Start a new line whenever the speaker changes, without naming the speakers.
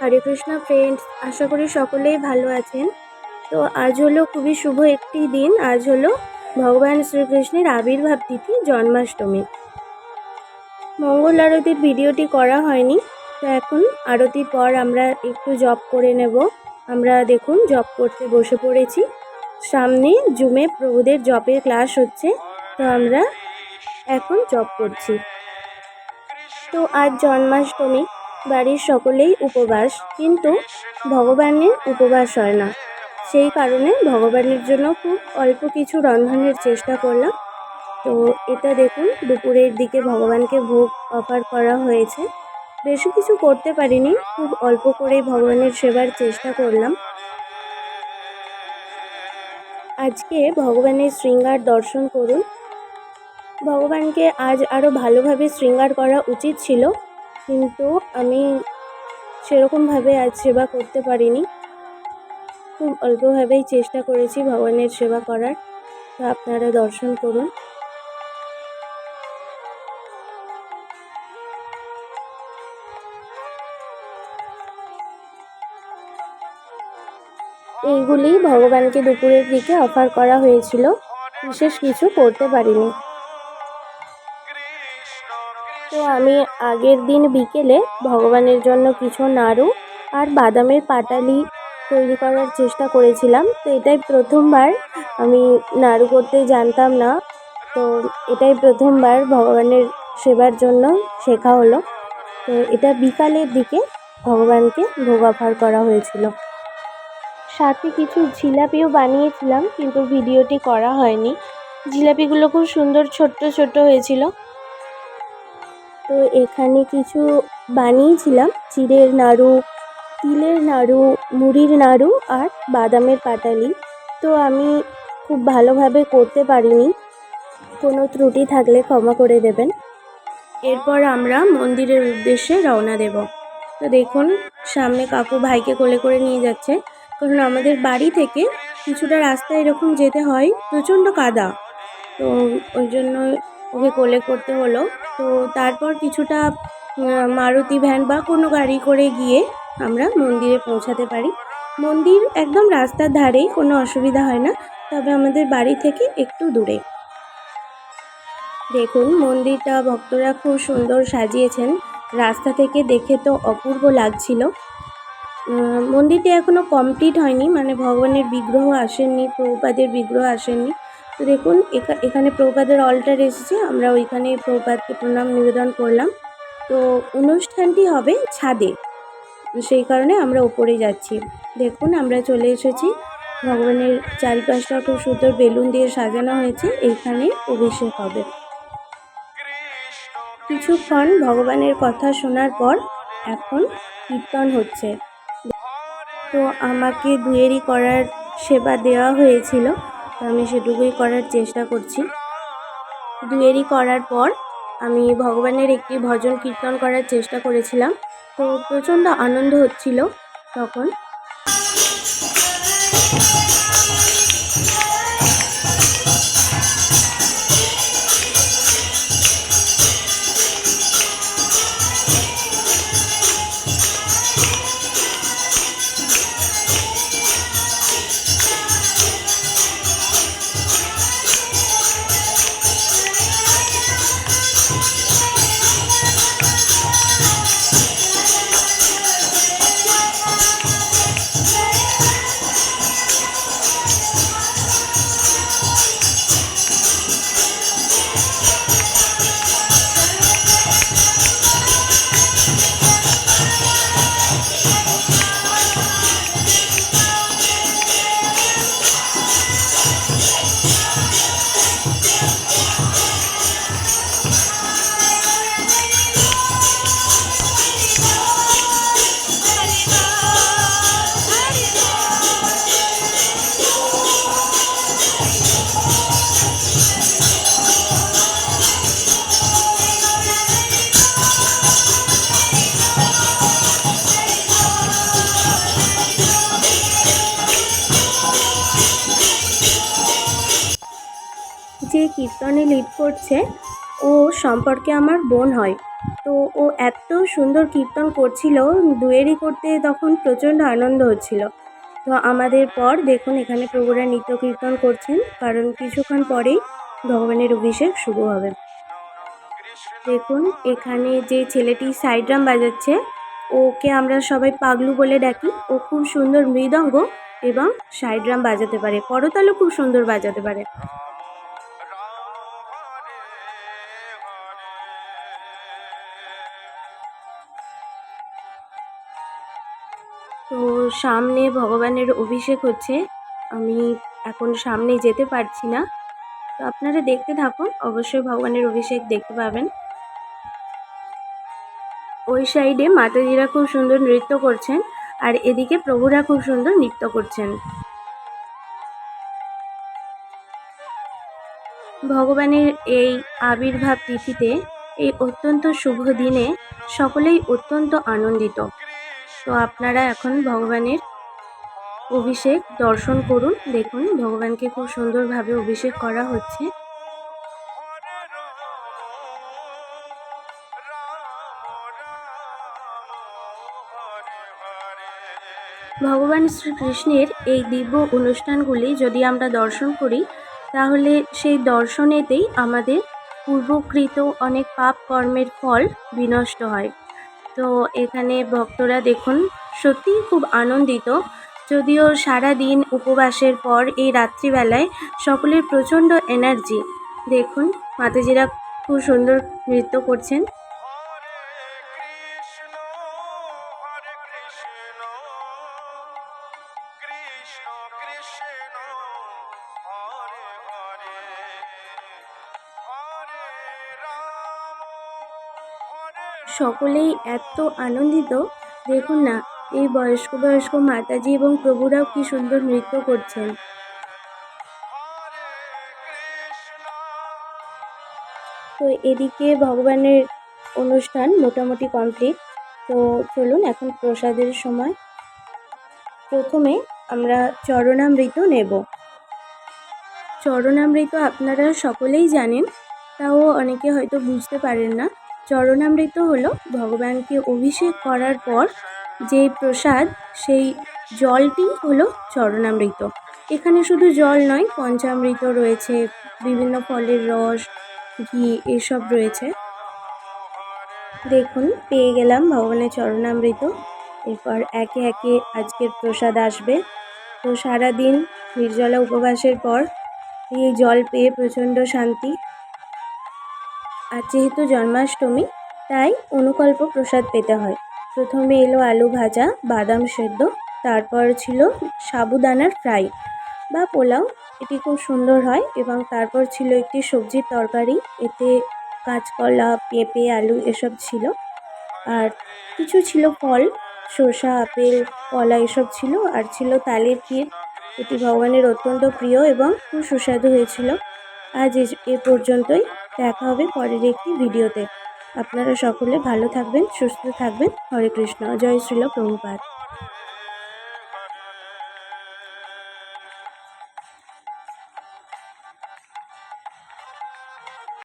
হরে Krishna friends আশা করি সকলেই ভালো আছেন। তো আজ হলো খুবই শুভ একটি দিন, আজ হলো ভগবান শ্রীকৃষ্ণের আবির্ভাব তিথি, জন্মাষ্টমী। মঙ্গল আরতির ভিডিওটি করা হয়নি, তো এখন আরতির পর আমরা একটু জব করে নেব। আমরা দেখুন জব করতে বসে পড়েছি। সামনে জুমে প্রভুদের জপের ক্লাস হচ্ছে, তো আমরা এখন জব করছি। তো আজ জন্মাষ্টমী বাড়ির সকলেই উপবাস, কিন্তু ভগবানের উপবাস হয় না। সেই কারণে ভগবানের জন্য খুব অল্প কিছু রন্ধনের চেষ্টা করলাম। তো এটা দেখুন, দুপুরের দিকে ভগবানকে ভোগ অফার করা হয়েছে। বেশি কিছু করতে পারিনি, খুব অল্প করেই ভগবানের সেবার চেষ্টা করলাম। আজকে ভগবানের শৃঙ্গার দর্শন করুন। ভগবানকে আজ আরও ভালোভাবে শৃঙ্গার করা উচিত ছিল। কিন্তু আমি সেরকমভাবে আজ সেবা করতে পারিনি। খুব অল্পভাবেই চেষ্টা করেছি ভগবানের সেবা করার। তো আপনারা দর্শন করুন। এইগুলি ভগবানকে দুপুরের দিকে অফার করা হয়েছিল। বিশেষ কিছু করতে পারিনি। আমি আগের দিন বিকেলে ভগবানের জন্য কিছু নাড়ু আর বাদামের পাটালি তৈরি করার চেষ্টা করেছিলাম। তো এটাই প্রথমবার আমি নাড়ু করতে জানতাম না। তো এটাই প্রথমবার ভগবানের সেবার জন্য শেখা হলো। তো এটা বিকালের দিকে ভগবানকে ভোগ অফার করা হয়েছিল। সাথে কিছু জিলাপিও বানিয়েছিলাম, কিন্তু ভিডিওটি করা হয়নি। জিলাপিগুলো খুব সুন্দর, ছোট্ট ছোট্ট হয়েছিল। তো এখানে কিছু বানিয়েছিলাম। চিড়ের নাড়ু, তিলের নাড়ু, মুড়ির নাড়ু আর বাদামের পাটালি। তো আমি খুব ভালোভাবে করতে পারিনি। কোনো ত্রুটি থাকলে ক্ষমা করে দেবেন। এরপর আমরা মন্দিরের উদ্দেশ্যে রওনা দেব। তো দেখুন, সামনে কাকু ভাইকে কোলে করে নিয়ে যাচ্ছে। কারণ আমাদের বাড়ি থেকে কিছুটা রাস্তা এরকম যেতে হয় প্রচণ্ড কাদা। তো ওই জন্য ওকে কোলে করতে হলো। তো তারপর কিছুটা মারুতি ভ্যান বা কোনো গাড়ি করে গিয়ে আমরা মন্দিরে পৌঁছাতে পারি। মন্দির একদম রাস্তার ধারেই, কোনো অসুবিধা হয় না। তবে আমাদের বাড়ি থেকে একটু দূরে। দেখুন, মন্দিরটা ভক্তরা খুব সুন্দর সাজিয়েছেন। রাস্তা থেকে দেখে তো অপূর্ব লাগছিল। মন্দিরটি এখনও কমপ্লিট হয়নি। মানে ভগবানের বিগ্রহ আসেননি, প্রভুপাদের বিগ্রহ আসেননি। তো দেখুন এখানে প্রভুপাদের অল্টার এসেছে। আমরা ওইখানে প্রভুপাদকে প্রণাম, নিবেদন করলাম। তো অনুষ্ঠানটি হবে ছাদে। সেই কারণে আমরা ওপরে যাচ্ছি। দেখুন, আমরা চলে এসেছি। ভগবানের চারিপাশটা খুব সুন্দর বেলুন দিয়ে সাজানো হয়েছে। এইখানে অভিষেক হবে। কিছুক্ষণ ভগবানের কথা শোনার পর এখন কীর্তন হচ্ছে। তো আমাকে দুয়েরই করার সেবা দেওয়া হয়েছিল। আমি সেটুকুই করার চেষ্টা করছি। দুয়েরই করার পর আমি ভগবানের একটি ভজন কীর্তন করার চেষ্টা করেছিলাম। তো প্রচণ্ড আনন্দ হচ্ছিল তখন। যে কীর্তনে লিড করছে, ও সম্পর্কে আমার বোন হয়। তো ও এত সুন্দর কীর্তন করছিল, দুয়েরই করতে তখন প্রচণ্ড আনন্দ হচ্ছিল। তো আমাদের পর দেখুন এখানে প্রভুরা নিত্য কীর্তন করছেন, কারণ কিছুক্ষণ পরেই ভগবানের অভিষেক শুরু হবে। দেখুন এখানে যে ছেলেটি সাইড্রাম বাজাচ্ছে, ওকে আমরা সবাই পাগলু বলে ডাকি। ও খুব সুন্দর মৃদঙ্গ এবং সাইড্রাম বাজাতে পারে। করতালও খুব সুন্দর বাজাতে পারে। সামনে ভগবানের অভিষেক হচ্ছে। আমি এখন সামনে যেতে পারছি না। তো আপনারা দেখতে থাকুন, অবশ্যই ভগবানের অভিষেক দেখতে পাবেন। ওই সাইডে মাতাজিরা খুব সুন্দর নৃত্য করছেন আর এদিকে প্রভুরা খুব সুন্দর নৃত্য করছেন। ভগবানের এই আবির্ভাব তিথিতে এই অত্যন্ত শুভ দিনে সকলেই অত্যন্ত আনন্দিত। তো আপনারা এখন ভগবানের অভিষেক দর্শন করুন। দেখুন, ভগবানকে খুব সুন্দরভাবে অভিষেক করা হচ্ছে। ভগবান শ্রীকৃষ্ণের এই দিব্য অনুষ্ঠানগুলি যদি আমরা দর্শন করি, তাহলে সেই দর্শনেতেই আমাদের পূর্বকৃত অনেক পাপ কর্মের ফল বিনষ্ট হয়। তো এখানে ভক্তরা দেখুন, সত্যিই খুব আনন্দিত। যদিও সারা দিন উপবাসের পর এই রাত্রিবেলায় সকলের প্রচণ্ড এনার্জি দেখুন, মাতাজিরা খুব সুন্দর নৃত্য করছেন। সকলেই এত আনন্দিত? দেখুন না, এই বয়স্ক বয়স্ক মাতাজি এবং প্রভুরাও কি সুন্দর নৃত্য করছেন। তো এদিকে ভগবানের অনুষ্ঠান মোটামুটি কমপ্লিট। তো চলুন এখন প্রসাদের সময়। প্রথমে আমরা চরণামৃত নেব। চরণামৃত আপনারা সকলেই জানেন, তাও অনেকে হয়তো বুঝতে পারেন না। চরণামৃত হলো ভগবানকে অভিষেক করার পর যে প্রসাদ, সেই জলটি হলো চরণামৃত। এখানে শুধু জল নয়, পঞ্চামৃত রয়েছে, বিভিন্ন ফলের রস, ঘি এসব রয়েছে। দেখুন, পেয়ে গেলাম ভগবানের চরণামৃত। এরপর একে একে আজকের প্রসাদ আসবে। তো সারাদিন নির্জলা উপবাসের পর এই জল পেয়ে প্রচণ্ড শান্তি। আর যেহেতু জন্মাষ্টমী, তাই অনুকল্প প্রসাদ পেতে হয়। প্রথমে এলো আলু ভাজা, বাদাম সেদ্ধ, তারপর ছিল সাবুদানার ফ্রাই বা পোলাও। এটি খুব সুন্দর হয় এবং তারপর ছিল একটি সবজির তরকারি, এতে কাঁচকলা, পেঁপে, আলু এসব ছিল। আর কিছু ছিল ফল শসা আপেল, কলা এসব ছিল। আর ছিল তালের ক্ষীর। এটি ভগবানের অত্যন্ত প্রিয় এবং খুব সুস্বাদু হয়েছিল। আজ এ পর্যন্তই। দেখা হবে পরের একটি ভিডিওতে। আপনারা সকলে ভালো থাকবেন, সুস্থ থাকবেন। হরে কৃষ্ণ। জয় শ্রীল প্রভুপাত